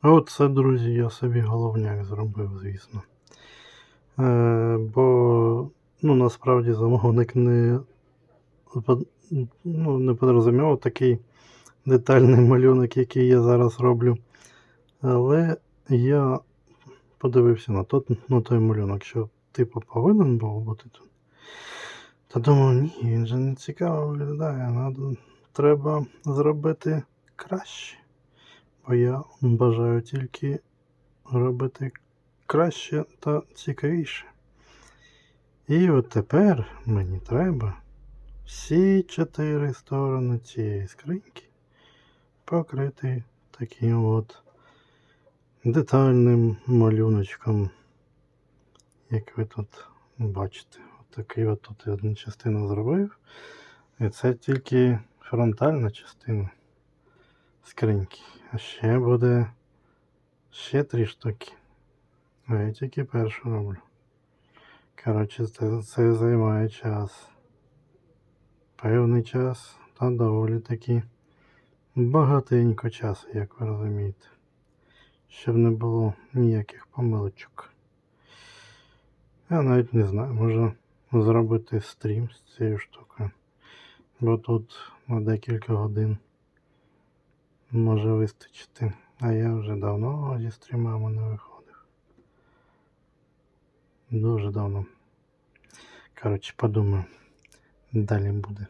А оце, друзі, я собі головняк зробив, звісно. Е, бо ну, насправді замовник не, ну, не подрозумівав такий детальний малюнок, який я зараз роблю. Але я подивився на, тот, на той малюнок, що типу повинен був бути тут. Та думав, ні, він же не цікаво виглядає. Треба зробити краще. Бо я бажаю тільки робити краще та цікавіше. І от тепер мені треба всі чотири сторони цієї скриньки покрити таким от детальним малюночком, як ви тут бачите. От от тут я одну частину зробив. І це тільки фронтальна частина скриньки. А ще буде ще три штуки. А я тільки першу роблю. Коротше, це, це займає час. Певний час та доволі таки багатенько часу, як ви розумієте. Щоб не було ніяких помилочок. Я навіть не знаю, може зробити стрім з цією штукою. Бо тут на декілька годин може вистачити. А я вже давно зі стрімами не виходив. Дуже давно. Коротше, подумаю. Далі буде.